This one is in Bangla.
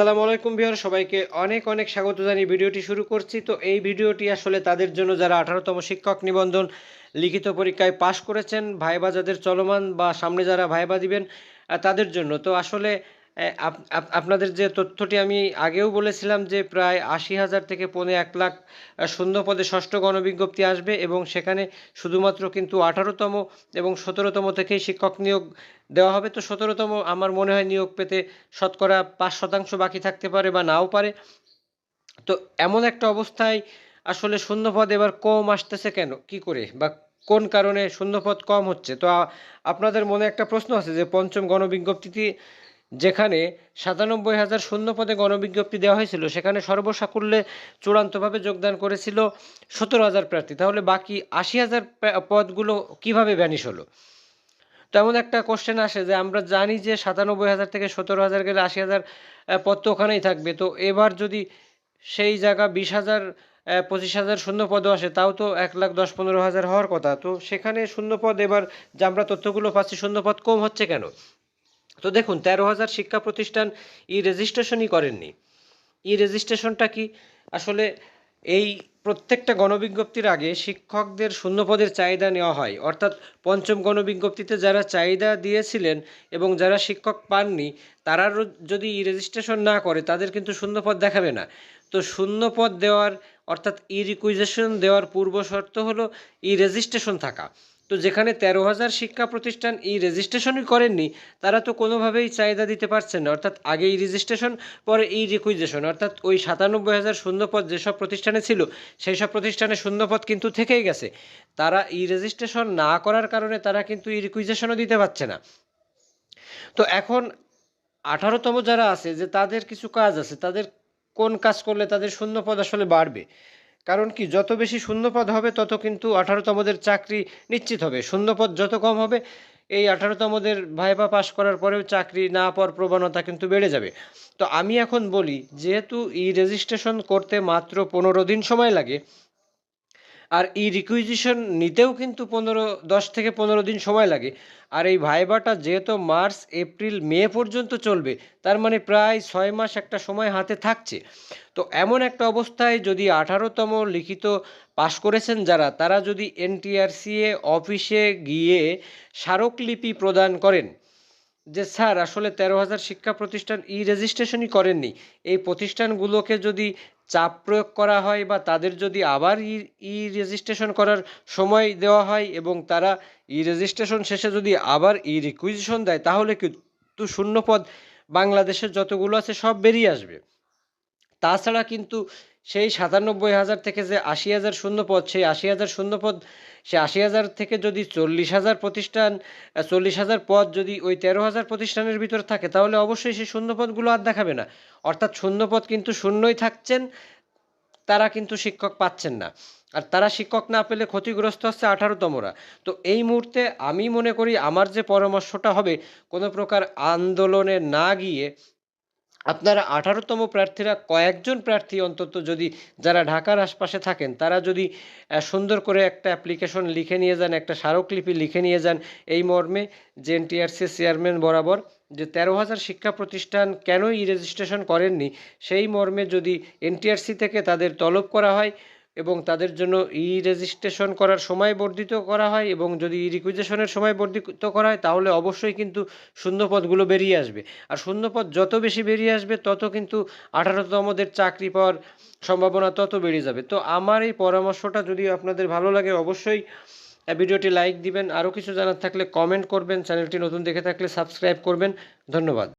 আসসালামু আলাইকুম বিহার সবাইকে অনেক অনেক স্বাগত জানিয়ে ভিডিওটি শুরু করছি। তো এই ভিডিওটি আসলে তাদের জন্য যারা আঠারোতম শিক্ষক নিবন্ধন লিখিত পরীক্ষায় পাশ করেছেন, ভাইবা যাদের চলমান বা সামনে যারা ভাইবা দিবেন তাদের জন্য। তো আসলে আপনাদের যে তথ্যটি আমি আগেও বলেছিলাম যে প্রায় আশি হাজার থেকে পৌনে এক লাখ শূন্য পদে ষষ্ঠ গণবিজ্ঞপ্তি আসবে এবং সেখানে শুধুমাত্র কিন্তু আঠারোতম এবং সতেরোতম থেকেই শিক্ষক নিয়োগ দেওয়া হবে। তো সতেরোতম আমার মনে হয় নিয়োগ পেতে শতকরা পাঁচ শতাংশ বাকি থাকতে পারে বা নাও পারে। তো এমন একটা অবস্থায় আসলে শূন্যপদ এবার কম আসতেছে কেন? কি করে? বা কোন কারণে শূন্যপদ কম হচ্ছে? তো আপনাদের মনে একটা প্রশ্ন আছে যে পঞ্চম গণবিজ্ঞপ্তিটি যেখানে সাতানব্বই হাজার শূন্য পদে গণবিজ্ঞপ্তি দেওয়া হয়েছিল, সেখানে সর্বসাকুল্যে চূড়ান্তভাবে যোগদান করেছিল সতেরো হাজার প্রার্থী। তাহলে বাকি আশি হাজার পদগুলো কীভাবে ভ্যানিশ হলো? তেমন একটা কোশ্চেন আসে যে আমরা জানি যে সাতানব্বই হাজার থেকে সতেরো হাজার গেলে আশি হাজার পদ তো ওখানেই থাকবে। তো এবার যদি সেই জায়গা বিশ হাজার পঁচিশ হাজার শূন্য পদও আসে, তাও তো এক লাখ দশ পনেরো হাজার হওয়ার কথা। তো সেখানে শূন্য পদ, এবার যে আমরা তথ্যগুলো পাচ্ছি, শূন্য পদ কম হচ্ছে কেন? তো দেখুন, তেরো হাজার শিক্ষা প্রতিষ্ঠান ই রেজিস্ট্রেশনই করেননি। ই রেজিস্ট্রেশনটা কি? আসলে এই প্রত্যেকটা গণবিজ্ঞপ্তির আগে শিক্ষকদের শূন্যপদের চাহিদা নেওয়া হয়। অর্থাৎ পঞ্চম গণবিজ্ঞপ্তিতে যারা চাহিদা দিয়েছিলেন এবং যারা শিক্ষক পাননি, তারা যদি ই রেজিস্ট্রেশন না করে, তাদের কিন্তু শূন্যপদ দেখাবে না। তো শূন্যপদ দেওয়ার, অর্থাৎ ই রিকুইজেশন দেওয়ার পূর্ব শর্ত হলো ই রেজিস্ট্রেশন থাকা। তো যেখানে তেরো হাজার শিক্ষা প্রতিষ্ঠান এই রেজিস্ট্রেশনই করেননি, তারা তো কোনোভাবেই চাহিদা দিতে পারছেন না। অর্থাৎ আগে এই রেজিস্ট্রেশন পরে এই রিকুইজেশন অর্থাৎ ওই সাতানব্বই হাজার শূন্যপদ যেসব প্রতিষ্ঠানে ছিল, সেই সব প্রতিষ্ঠানে শূন্যপদ কিন্তু থেকেই গেছে। তারা ই রেজিস্ট্রেশন না করার কারণে তারা কিন্তু এই রিকুইজেশনও দিতে পারছে না। তো এখন আঠারোতম যারা আছে, যে তাদের কিছু কাজ আছে, তাদের কোন কাজ করলে তাদের শূন্যপদ আসলে বাড়বে? কারণ কি, যত বেশি শূন্যপদ হবে, তত কিন্তু আঠারোতমদের চাকরি নিশ্চিত হবে। শূন্যপদ যত কম হবে, এই আঠারোতমদের ভাইবা পাশ করার পরেও চাকরি না পাওয়ার প্রবণতা কিন্তু বেড়ে যাবে। তো আমি এখন বলি, যেহেতু ই রেজিস্ট্রেশন করতে মাত্র পনেরো দিন সময় লাগে আর এই রিকুইজিশন নিতেও কিন্তু পনেরো, দশ থেকে পনেরো দিন সময় লাগে। আর এই ভাইবাটা যেহেতু মার্চ, এপ্রিল, মে পর্যন্ত চলবে, তার মানে প্রায় ছয় মাস একটা সময় হাতে থাকছে। তো এমন একটা অবস্থায় যদি আঠারোতম লিখিত পাশ করেছেন যারা, তারা যদি এনটিআরসিএ অফিসে গিয়ে স্মারকলিপি প্রদান করেন, যে স্যার আসলে তেরো হাজার শিক্ষা প্রতিষ্ঠান ই রেজিস্ট্রেশনই করেননি, এই প্রতিষ্ঠানগুলোকে যদি চাপ প্রয়োগ করা হয় বা তাদের যদি আবার ই ই রেজিস্ট্রেশন করার সময় দেওয়া হয় এবং তারা ই রেজিস্ট্রেশন শেষে যদি আবার ই রিকুইজিশন দেয়, তাহলে কিন্তু শূন্যপদ বাংলাদেশের যতগুলো আছে সব বেরিয়ে আসবে। তাছাড়া কিন্তু সেই সাতানব্বই হাজার থেকে যে আশি হাজার শূন্যপদ, সেই আশি হাজার শূন্যপদ, সে আশি হাজার থেকে যদি চল্লিশ হাজার প্রতিষ্ঠান চল্লিশ হাজার পদ যদি ওই তেরো হাজার প্রতিষ্ঠানের ভিতরে থাকে, তাহলে অবশ্যই সেই শূন্যপদগুলো আর দেখাবে না। অর্থাৎ শূন্যপদ কিন্তু শূন্যই থাকছেন, তারা কিন্তু শিক্ষক পাচ্ছেন না। আর তারা শিক্ষক না পেলে ক্ষতিগ্রস্ত হচ্ছে আঠারোতমরা। তো এই মুহূর্তে আমি মনে করি আমার যে পরামর্শটা হবে, কোনো প্রকার আন্দোলনে না গিয়ে আপনারা আঠারোতম প্রার্থীরা কয়েকজন প্রার্থী অন্তত যদি যারা ঢাকার আশপাশে থাকেন, তারা যদি সুন্দর করে একটা অ্যাপ্লিকেশন লিখে নিয়ে যান, একটা স্মারকলিপি লিখে নিয়ে যান, এই মর্মে যে এনটিআরসি চেয়ারম্যান বরাবর যে তেরো হাজার শিক্ষা প্রতিষ্ঠান কেন ই রেজিস্ট্রেশন করেননি, সেই মর্মে যদি এনটিআরসি থেকে তাদের তলব করা হয় এবং তাদের জন্য ই রেজিস্ট্রেশন করার সময় বর্ধিত করা হয় এবং যদি ই রিকুইজেশনের সময় বর্ধিত করা হয়, তাহলে অবশ্যই কিন্তু শূন্যপদগুলো বেরিয়ে আসবে। আর শূন্যপদ যত বেশি বেরিয়ে আসবে, তত কিন্তু আঠারোতমদের চাকরি পাওয়ার সম্ভাবনা তত বেড়ে যাবে। তো আমার এই পরামর্শটা যদি আপনাদের ভালো লাগে, অবশ্যই ভিডিওটি লাইক দিবেন। আরও কিছু জানার থাকলে কমেন্ট করবেন। চ্যানেলটি নতুন দেখে থাকলে সাবস্ক্রাইব করবেন। ধন্যবাদ।